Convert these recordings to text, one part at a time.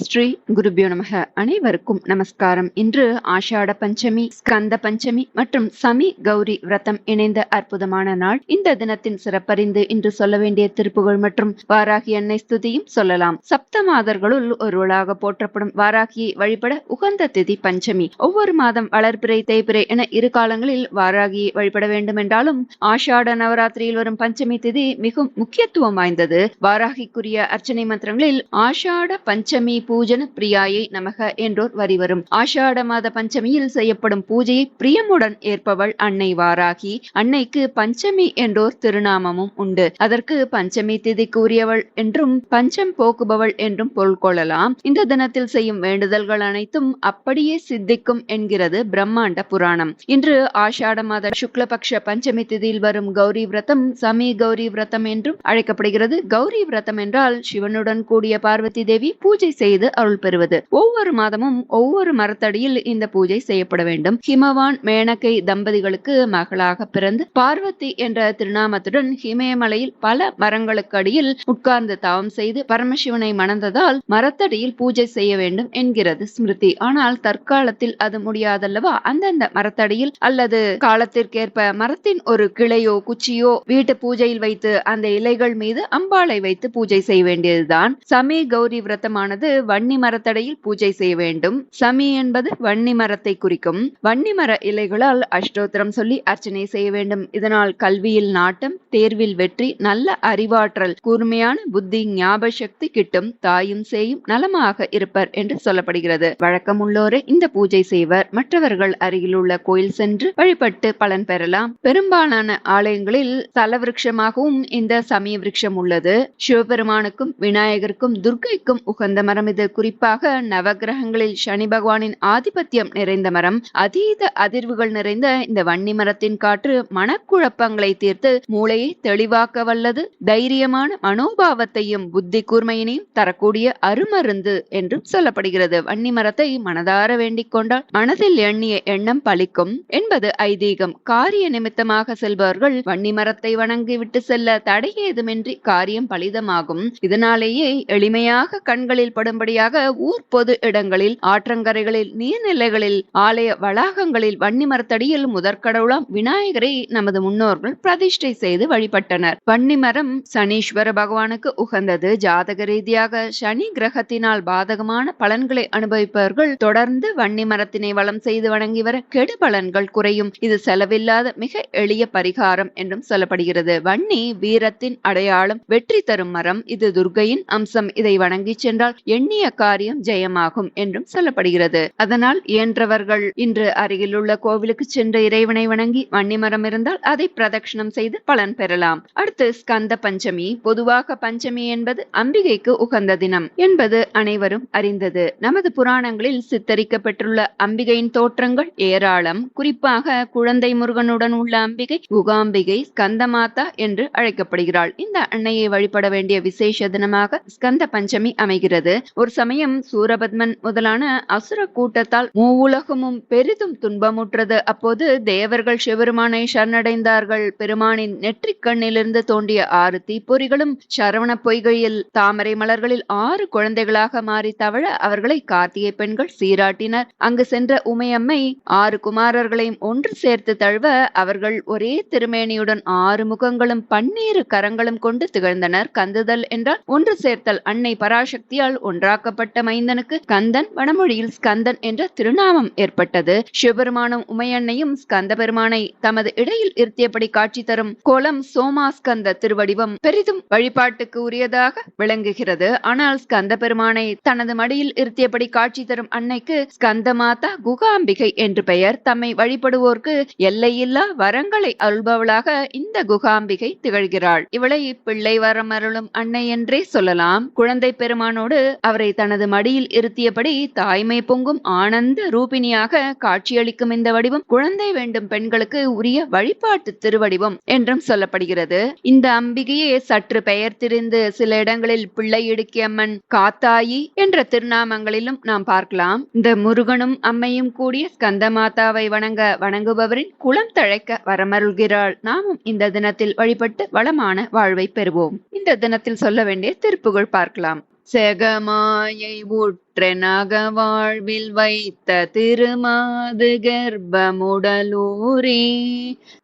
ஸ்ரீ குருபியோ நமக. அனைவருக்கும் நமஸ்காரம். இன்று ஆஷாட பஞ்சமி ஸ்கந்த பஞ்சமி மற்றும் சமி கௌரி விரதம் இணைந்த அற்புதமான நாள். இந்த தினத்தின் சிறப்பறிந்து இன்று சொல்ல வேண்டிய திருப்புகள் மற்றும் வாராகி அன்னை ஸ்துதியும் சொல்லலாம். சப்த மாதர்களுள் ஒருவளாக போற்றப்படும் வாராகியை வழிபட உகந்த திதி பஞ்சமி. ஒவ்வொரு மாதம் வளர்பிறை தேய்பிறை என இரு காலங்களில் வாராகியை வழிபட வேண்டும் என்றாலும் ஆஷாட நவராத்திரியில் வரும் பஞ்சமி திதி மிகவும் முக்கியத்துவம் வாய்ந்தது. வாராகிக்குரிய அர்ச்சனை மந்திரங்களில் ஆஷாட பஞ்சமி பூஜன பிரியாயை நமக என்றோர் வரி வரும் ஆஷாட மாத பஞ்சமியில் செய்யப்படும் பூஜையை பிரியமுடன் ஏற்பவள் அன்னை வாராகி. அன்னைக்கு பஞ்சமி என்றோர் திருநாமமும் உண்டு. அதற்கு பஞ்சமி திதி கூறியவள் என்றும் பஞ்சம் போக்குபவள் என்றும் பொருள் கொள்ளலாம். இந்த தினத்தில் செய்யும் வேண்டுதல்கள் அனைத்தும் அப்படியே சித்திக்கும் என்கிறது பிரம்மாண்ட புராணம். இன்று ஆஷாட மாத சுக்லபக்ஷ பஞ்சமி திதியில் வரும் கௌரி விரதம் சமி கௌரி விரதம் என்றும் அழைக்கப்படுகிறது. கௌரி விரதம் என்றால் சிவனுடன் கூடிய பார்வதி தேவி பூஜை செய்ய செய்து அருள் பெறுவது. ஒவ்வொரு மாதமும் ஒவ்வொரு மரத்தடியில் இந்த பூஜை செய்யப்பட வேண்டும். ஹிமவான் மேனகை தம்பதிகளுக்கு மகளாக பிறந்து பார்வதி என்ற திருநாமத்துடன் ஹிமயமலையில் பல மரங்களுக்கு அடியில் உட்கார்ந்து தவம் செய்து பரமசிவனை மணந்ததால் மரத்தடியில் பூஜை செய்ய வேண்டும் என்கிறது ஸ்மிருதி. ஆனால் தற்காலத்தில் அது முடியாதல்லவா? அந்தந்த மரத்தடியில் அல்லது காலத்திற்கேற்ப மரத்தின் ஒரு கிளையோ குச்சியோ வீட்டு பூஜையில் வைத்து அந்த இலைகள் மீது அம்பாளை வைத்து பூஜை செய்ய வேண்டியதுதான். சமி கௌரி விரதமானது வன்னி மரத்தடையில் பூஜை செய்ய வேண்டும். சமி என்பது வன்னி மரத்தை குறிக்கும். வன்னி மர இலைகளால் அஷ்டோத்திரம் சொல்லி அர்ச்சனை செய்ய வேண்டும். இதனால் கல்வியில் நாட்டம் தேர்வில் வெற்றி நல்ல அறிவாற்றல் கூர்மையான புத்தி ஞாபக சக்தி கிட்டும் தாயும் சேயும் நலமாக இருப்பர் என்று சொல்லப்படுகிறது. வழக்கமுள்ளோரை இந்த பூஜை செய்வர். மற்றவர்கள் அருகில் உள்ள கோயில் சென்று வழிபட்டு பலன் பெறலாம். பெரும்பாலான ஆலயங்களில் தலவிருட்சமாகவும் இந்த சமய விருட்சம் உள்ளது. சிவபெருமானுக்கும் விநாயகருக்கும் துர்க்கைக்கும் உகந்த மரம் இது குறிப்பாக நவகிரகங்களில் சனி பகவானின் ஆதிபத்தியம் நிறைந்த மரம் அதீத அதிர்வுகள் நிறைந்த இந்த வன்னி மரத்தின் காற்று மனக்குழப்பங்களை தீர்த்து மூளையை தெளிவாக்க வல்லது. தைரியமான மனோபாவத்தையும் புத்தி கூர்மையினையும் தரக்கூடிய அருமருந்து என்றும் சொல்லப்படுகிறது. வன்னி மரத்தை மனதார வேண்டிக் கொண்டால் மனதில் எண்ணிய எண்ணம் பலிக்கும் என்பது ஐதீகம். காரிய நிமித்தமாக செல்பவர்கள் வன்னி மரத்தை வணங்கிவிட்டு செல்ல தடை ஏதுமின்றி காரியம் பலிதமாகும். இதனாலேயே எளிமையாக கண்களில் படும் படும்படியாக ஊர் பொது இடங்களில் ஆற்றங்கரைகளில் நீர்நிலைகளில் ஆலய வளாகங்களில் வன்னி மரத்தடியில் முதற்கடவுளாம் விநாயகரை நமது முன்னோர்கள் பிரதிஷ்டை செய்து வழிபட்டனர். வன்னி மரம் சனீஸ்வர பகவானுக்கு உகந்தது. ஜாதக ரீதியாக சனி கிரகத்தினால் பாதகமான பலன்களை அனுபவிப்பவர்கள் தொடர்ந்து வன்னி மரத்தினை வளம் செய்து வணங்கி வர கெடு பலன்கள் குறையும். இது செலவில்லாத மிக எளிய பரிகாரம் என்றும் சொல்லப்படுகிறது. வன்னி வீரத்தின் அடையாளம் வெற்றி தரும் மரம். இது துர்கையின் அம்சம். இதை வணங்கி சென்றால் எண்ணிய காரியம் ஜெயமாகும் என்றும் சொல்லப்படுகிறது. அதனால் இயன்றவர்கள் இன்று அருகிலுள்ள கோவிலுக்கு சென்று இறைவனை வணங்கி வன்னிமரம் இருந்தால் அதை பிரதட்சணம் செய்து பலன் பெறலாம். அடுத்து ஸ்கந்த பஞ்சமி. பொதுவாக பஞ்சமி என்பது அம்பிகைக்கு உகந்த தினம் என்பது அனைவரும் அறிந்தது. நமது புராணங்களில் சித்தரிக்கப்பட்டுள்ள அம்பிகையின் தோற்றங்கள் ஏராளம். குறிப்பாக குழந்தை முருகனுடன் உள்ள அம்பிகை குகாம்பிகை ஸ்கந்தமாதா என்று அழைக்கப்படுகிறாள். இந்த அன்னையை வழிபட வேண்டிய விசேஷ தினமாக ஸ்கந்த பஞ்சமி அமைகிறது. ஒரு சமயம் சூரபத்மன் முதலான அசுர கூட்டத்தால் மூவுலகமும் பெரிதும் துன்பமுற்றது. அப்போது தேவர்கள் சிவருமானை சரணடைந்தார்கள். பெருமானின் நெற்றிக் கண்ணிலிருந்து தோண்டிய ஆறு தீப்பொறிகளும் சரவண பொய்கையில் தாமரை மலர்களில் ஆறு குழந்தைகளாக மாறி தவழ அவர்களை கார்த்திகை பெண்கள் சீராட்டினர். அங்கு சென்ற உமையம்மை ஆறு குமாரர்களையும் ஒன்று சேர்த்து தழுவ அவர்கள் ஒரே திருமேனியுடன் ஆறு முகங்களும் பன்னீரு கரங்களும் கொண்டு திகழ்ந்தனர். கந்துதல் என்றால் ஒன்று சேர்த்தல். அன்னை பராசக்தியால் ஒன்று ஒன்றாக்கப்பட்ட மைந்தனுக்கு கந்தன் வடமொழியில் ஸ்கந்தன் என்ற திருநாமம் ஏற்பட்டது. சிவபெருமானும் உமையன்னையும் ஸ்கந்த பெருமானை தமது இடையில் இருத்தியபடி காட்சி தரும் கோலம் சோமாஸ்கந்த திருவடிவம் பெரிதும் வழிபாட்டுக்கு உரியதாக விளங்குகிறது. ஆனால் ஸ்கந்த பெருமானை தனது மடியில் இருத்தியபடி காட்சி தரும் அன்னைக்கு ஸ்கந்த மாதா குகாம்பிகை என்று பெயர். தம்மை வழிபடுவோர்க்கு எல்லையில்லா வரங்களை அருள்பவளாக இந்த குகாம்பிகை திகழ்கிறாள். இவளை பிள்ளை வரமருளும் அன்னை என்றே சொல்லலாம். குழந்தை பெருமானோடு அவரை தனது மடியில் இருத்தியபடி தாய்மை பொங்கும் ஆனந்த ரூபிணியாக காட்சியளிக்கும் இந்த வடிவம் குழந்தை வேண்டும் பெண்களுக்கு உரிய வழிபாட்டு திருவடிவம் என்றும் சொல்லப்படுகிறது. இந்த அம்பிகையே சற்று பெயர் திரிந்து சில இடங்களில் பிள்ளை இடுக்கி அம்மன் காத்தாயி என்ற திருநாமங்களிலும் நாம் பார்க்கலாம். இந்த முருகனும் அம்மையும் கூடிய ஸ்கந்த மாதாவை வணங்க வணங்குபவரின் குளம் தழைக்க வரமருள்கிறாள். நாமும் இந்த தினத்தில் வழிபட்டு வளமான வாழ்வை பெறுவோம். இந்த தினத்தில் சொல்ல வேண்டிய திருப்புகழ் பார்க்கலாம். செகமாயை உற்ற நகவாழ்வில் வைத்த திருமாது கர்ப்பமுடலூரே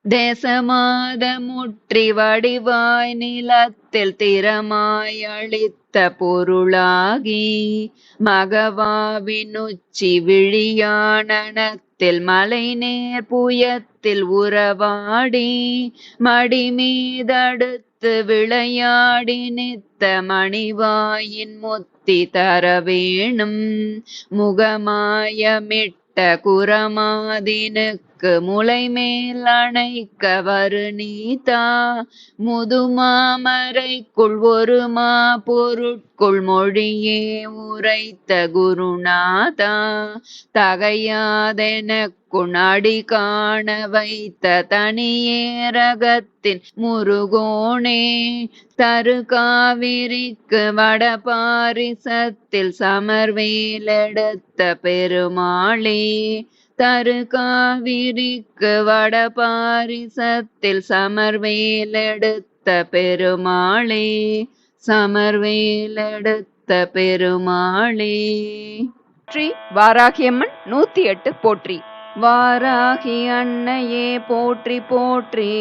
தேசமாத முற்றி வடிவாய் நிலத்தில் திறமாய் அளித்த பொருளாகி மகவாவின் உச்சி விழியானத்தில் மலை நேர் புயத்தில் உறவாடி மடி முத்து விளையாடி நித்த மணிவாயின் முத்தி தர வேணும். முகமாயமிட்ட குரமாதினு குரமாதினுக்கு முளை மேல் அணைக்க வருணீதா முதுமாமரைக்குள் ஒரு மா பொருட்குள் மொழியே உரைத்த குருநாதா. தகையாதென குணாடி காண வைத்த தனியேரகத்தின் முருகோனே. தரு காவிரிக்கு வடபாரிசத்தில் சமர்வேலெடுத்த பெருமாளே. தரு காவிரிக்கு வட பாரிசத்தில் சமர்வேலெடுத்த பெருமாளே சமர்வேலெடுத்த பெருமாளே. வாராகியம்மன் நூத்தி எட்டு போற்றி. வாராகி அன்னையே போற்றி போற்றி.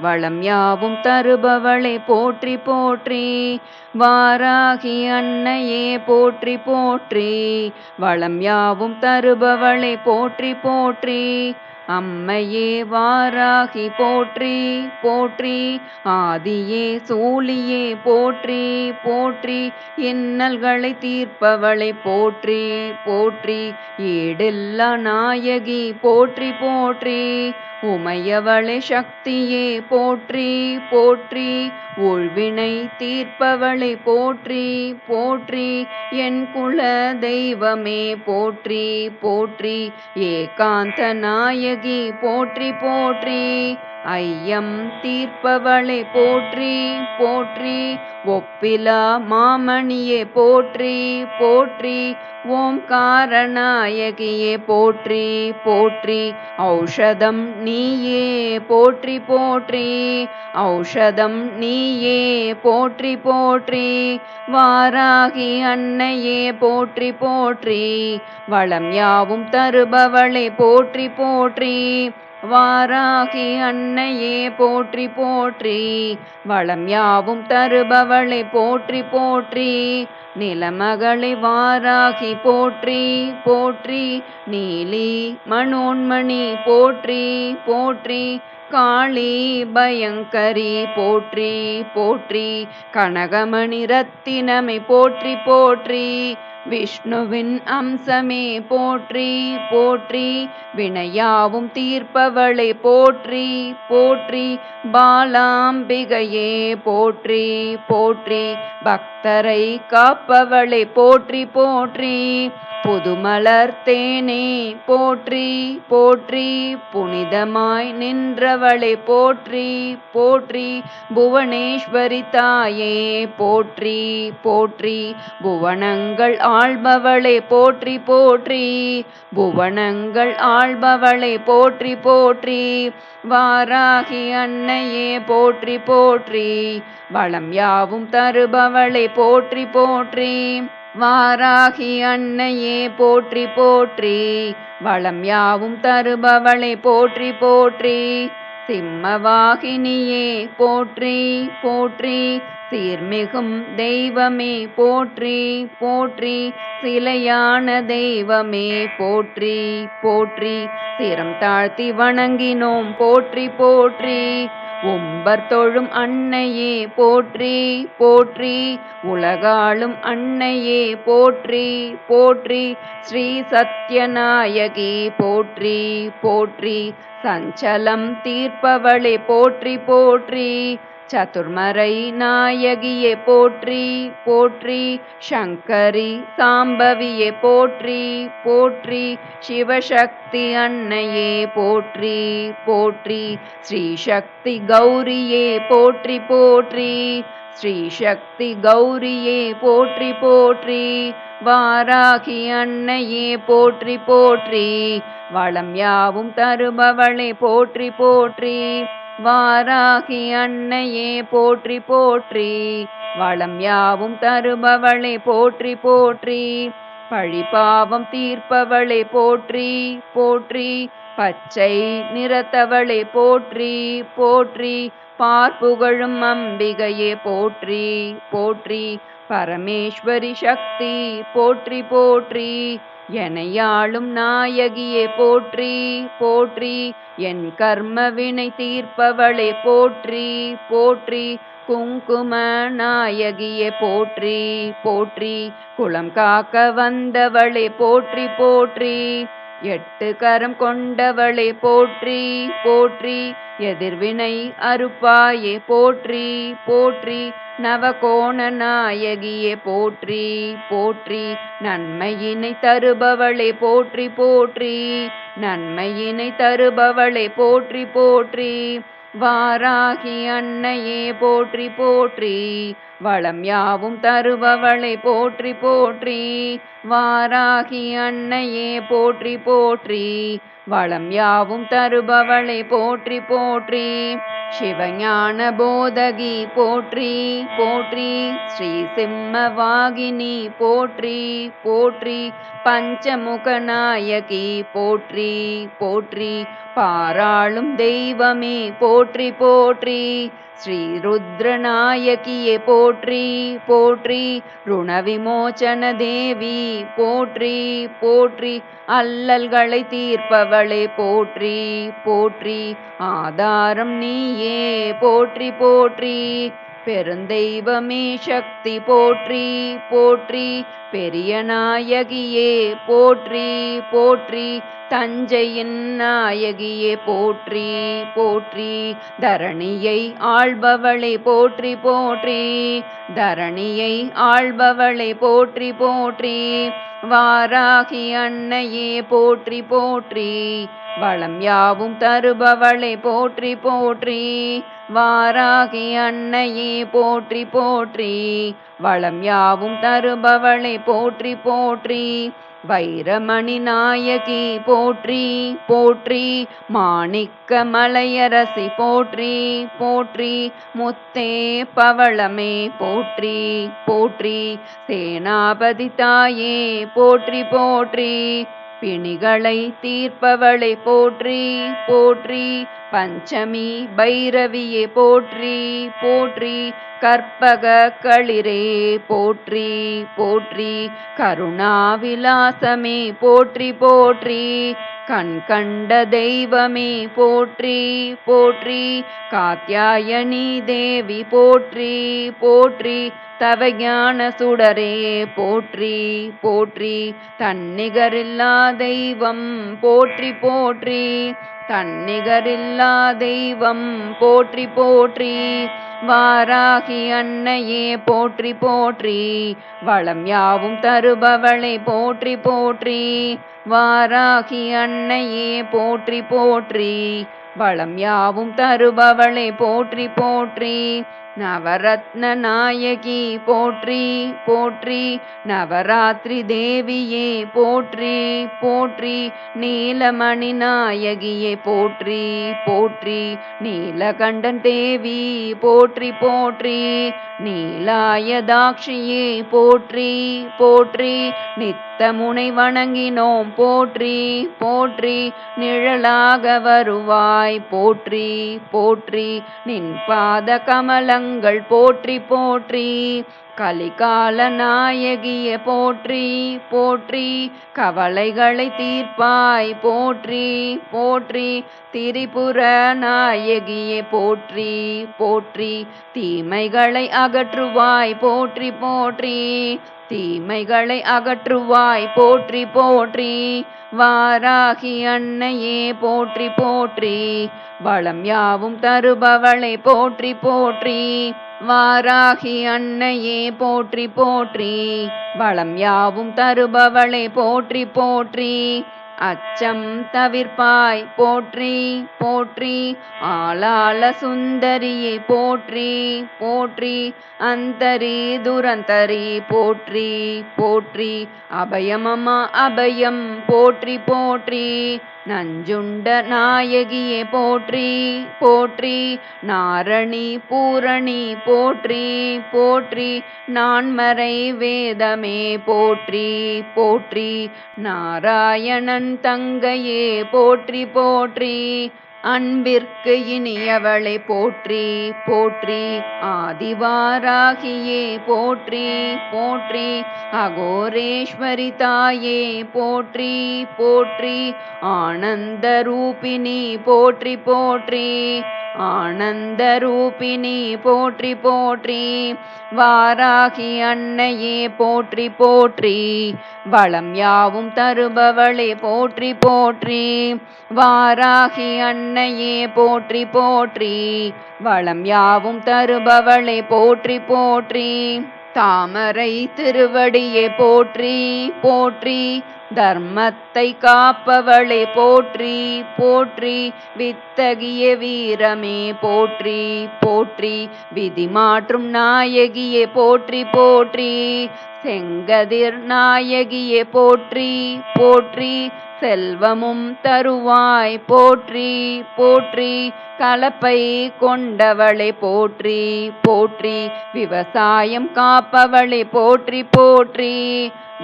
வளம் யாவும் தருபவளை போற்றி போற்றி. வாராகி அன்னையே போற்றி போற்றி. வளம் யாவும் தருபவளை போற்றி போற்றி. அம்மையே வாராகி போற்றி போற்றி. ஆதியே சூழியே போற்றி போற்றி. இன்னல்களை தீர்ப்பவளை போற்றி போற்றி. ஈடில்லா நாயகி போற்றி போற்றி. உமையவளை சக்தியே போற்றி போற்றி. உள்வினை தீர்ப்பவளை போற்றி போற்றி. என் குல தெய்வமே போற்றி போற்றி. ஏகாந்த நாயகி போற்றி போற்றி. ஐயம் தீர்ப்பவளை போற்றி போற்றி ஒப்பிலா மாமணியே போற்றி போற்றி ஓம் ஓம்காரநாயகியே போற்றி போற்றி ஔஷதம் நீயே போற்றி போற்றி ஔஷதம் நீயே போற்றி போற்றி வாராகி அன்னையே போற்றி போற்றி வளம் யாவும் தருபவளை போற்றி போற்றி வாராகி அன்னையே போற்றி போற்றி. வளம் யாவும் தருபவளை போற்றி போற்றி. நிலமகளை வாராகி போற்றி போற்றி. நீலி மனோன்மணி போற்றி போற்றி. காளி பயங்கரி போற்றி போற்றி கனகமணி ரத்தினமை போற்றி போற்றி விஷ்ணுவின் அம்சமே போற்றி போற்றி வினையாவும் தீர்ப்பவளை போற்றி போற்றி பாலாம்பிகையே போற்றி போற்றி பக்தரை காப்பவளை போற்றி போற்றி புதுமலர் தேனே போற்றி போற்றி புனிதமாய் நின்றவளை போற்றி போற்றி புவனேஸ்வரி தாயே போற்றி போற்றி புவனங்கள் ஆள்பவளை போற்றி போற்றி புவனங்கள் ஆள்பவளை போற்றி போற்றி வாராகி அன்னையே போற்றி போற்றி வளம் யாவும் தருபவளை போற்றி போற்றி. வாராகி அன்னையே போற்றி போற்றி. வளம் யாவும் தருபவளை போற்றி போற்றி. சிம்மவாகினியே போற்றி போற்றி. சீர்மிகும் தெய்வமே போற்றி போற்றி. சிலையான தெய்வமே போற்றி போற்றி. சிரம் தாழ்த்தி வணங்கினோம் போற்றி போற்றி. உம்பர் தொழும் அன்னையே போற்றி போற்றி. உலகாளும் அன்னையே போற்றி போற்றி. ஸ்ரீ சத்யநாயகி போற்றி போற்றி. சஞ்சலம் தீர்ப்பவளே போற்றி போற்றி. சதுர்மறை நாயகியே போற்றி போற்றி. சங்கரி சாம்பவியே போற்றி போற்றி. சிவசக்தி அன்னையே போற்றி போற்றி. ஸ்ரீசக்தி கௌரியே போற்றி போற்றி. ஸ்ரீசக்தி கௌரியே போற்றி போற்றி. வாராகி அன்னையே போற்றி போற்றி. வளம் யாவும் தருபவளே போற்றி போற்றி. வாராகி அன்னையே போற்றி போற்றி. வளம் யாவும் தருபவளே போற்றி போற்றி. பழிபாவம் தீர்ப்பவளே போற்றி போற்றி. பச்சை நிறத்தவளே போற்றி போற்றி. பார்ப்புகழும் அம்பிகையே போற்றி போற்றி. பரமேஸ்வரி சக்தி போற்றி போற்றி. எனையாளும் நாயகியே போற்றி போற்றி. என் கர்ம வினை தீர்ப்பவளே போற்றி போற்றி. குங்கும நாயகியே போற்றி போற்றி. குளம் காக்க வந்தவளே போற்றி போற்றி. எட்டு கரம் கொண்டவளே போற்றி போற்றி எதிர்வினை அறுப்பாயே போற்றி போற்றி நவகோண நாயகியே போற்றி போற்றி நன்மையினை தருபவளே போற்றி போற்றி நன்மையினை தருபவளே போற்றி போற்றி வாராகி அன்னையே போற்றி போற்றி. வளம் யாவும் தருபவளை போற்றி போற்றி. வாராகி அன்னையே போற்றி போற்றி. வளம் யாவும் தருபவளை போற்றி போற்றி. சிவஞான போதகி போற்றி போற்றி ஸ்ரீ சிம்மவாகினி போற்றி போற்றி பஞ்சமுகநாயகி போற்றி போற்றி பாராளும் தெய்வமே போற்றி போற்றி ஸ்ரீ ருத்ரநாயகியே போற்றி போற்றி ருணவிமோச்சன தேவி போற்றி போற்றி அல்லல்களை தீர்ப்பவளே போற்றி போற்றி ஆதாரம் நீயே போற்றி போற்றி. பெருந்தெய்வமே சக்தி போற்றி போற்றி. பெரிய நாயகியே போற்றி போற்றி. தஞ்சையின் நாயகியே போற்றி போற்றி. தரணியை ஆள்பவளை போற்றி போற்றி. தரணியை ஆள்பவளை போற்றி போற்றி. வாராகி அன்னையே போற்றி போற்றி. வளம் யாவும் தருபவளை போற்றி போற்றி. வாராகி அன்னையே போற்றி போற்றி. வளம் யாவும் தருபவளை போற்றி போற்றி. வைரமணி நாயகி போற்றி போற்றி. மாணிக்க மலையரசி போற்றி போற்றி. முத்தே பவளமே போற்றி போற்றி. சேனாபதி தாயே போற்றி போற்றி. பிணிகளை தீர்ப்பவளை போற்றி போற்றி. பஞ்சமி பைரவியே போற்றி போற்றி கற்பக களிரே போற்றி போற்றி கருணாவிலாசமே போற்றி போற்றி கண் கண்ட தெய்வமே போற்றி போற்றி காத்தியாயணி தேவி போற்றி போற்றி தவஞான சுடரே போற்றி போற்றி தன்னிகரில்லா தெய்வம் போற்றி போற்றி தன்னிகரில்லா தெய்வம் போற்றி போற்றி வாராகி அன்னையே போற்றி போற்றி வளம் யாவும் தருபவளை போற்றி போற்றி வாராகி அன்னையே போற்றி போற்றி வளம் யாவும் தருபவளை போற்றி போற்றி நவரத்ன நாயகி போற்றி போற்றி. நவராத்திரி தேவியே போற்றி போற்றி. நீலமணி நாயகியே போற்றி போற்றி. நீலகண்டன் தேவி போற்றி போற்றி. நீலாயதாட்சியே போற்றி போற்றி. நித்தமுனை வணங்கினோம் போற்றி போற்றி. நிழலாக வருவாய் போற்றி போற்றி. நின் பாத கமலங்கள் போற்றி போற்றி கலிகால நாயகிய போற்றி போற்றி கவலைகளை தீர்ப்பாய் போற்றி போற்றி திரிபுர நாயகியே போற்றி போற்றி தீமைகளை அகற்றுவாய் போற்றி போற்றி தீமைகளை அகற்றுவாய் போற்றி போற்றி வாராகி அன்னையே போற்றி போற்றி வளம் யாவும் தருபவளை போற்றி போற்றி வாராகி அன்னையே போற்றி போற்றி. வளம் யாவும் தருபவளை போற்றி போற்றி. அச்சம் தவிர்ப்பாய் போற்றி போற்றி. ஆளாள சுந்தரியை போற்றி போற்றி. அந்தரி துரந்தரி போற்றி போற்றி. அபயமமா அபயம் போற்றி போற்றி. நஞ்சுண்ட நாயகியே போற்றி போற்றி நாரணி பூரணி போற்றி போற்றி நான்மறை வேதமே போற்றி போற்றி நாராயணன் தங்கையே போற்றி போற்றி. அன்பிற்கு இனியவளை போற்றி போற்றி ஆதிவாராகியே போற்றி போற்றி அகோரேஸ்வரி தாயே போற்றி போற்றி ஆனந்த ரூபிணி போற்றி போற்றி ஆனந்த ரூபிணி போற்றி போற்றி வாராகி அன்னையே போற்றி போற்றி வளம் யாவும் தருபவளே போற்றி போற்றி வாராகி அன்னை உன்னையே போற்றி போற்றி. வளம் யாவும் தருபவளே போற்றி போற்றி. தாமரை திருவடியே போற்றி போற்றி. தர்மத்தை காப்பவளே போற்றி போற்றி. வித்தகிய வீரமே போற்றி போற்றி. விதி மாற்றும் நாயகியே போற்றி போற்றி. செங்கதிர் நாயகியே போற்றி போற்றி. செல்வமும் தருவாய். போற்றி போற்றி கலப்பை கொண்டவளை போற்றி போற்றி விவசாயம் காப்பவளை போற்றி போற்றி.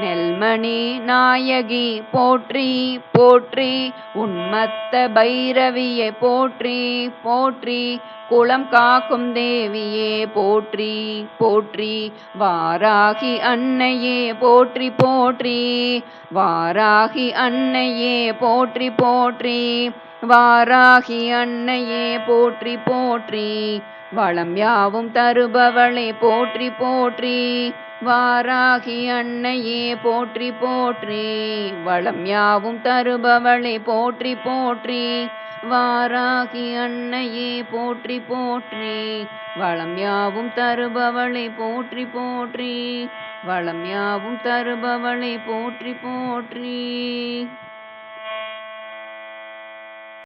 நெல்மணி நாயகி போற்றி போற்றி. உன்மத்த பைரவியை போற்றி போற்றி. குளம் காக்கும் தேவியே போற்றி போற்றி. வாராகி அன்னையே போற்றி போற்றி. வாராகி அன்னையே போற்றி போற்றி. வாராகி அன்னையே போற்றி போற்றி. வளம் யாவும் தருபவளை போற்றி போற்றி. வாராகி அன்னையே போற்றி போற்றி வளம் யாவும் தருபவளை போற்றி போற்றி. வாராகி அன்னையே போற்றி போற்றி வளம் யாவும் தருபவளை போற்றி போற்றி. வளம் யாவும் தருபவளை போற்றி போற்றி.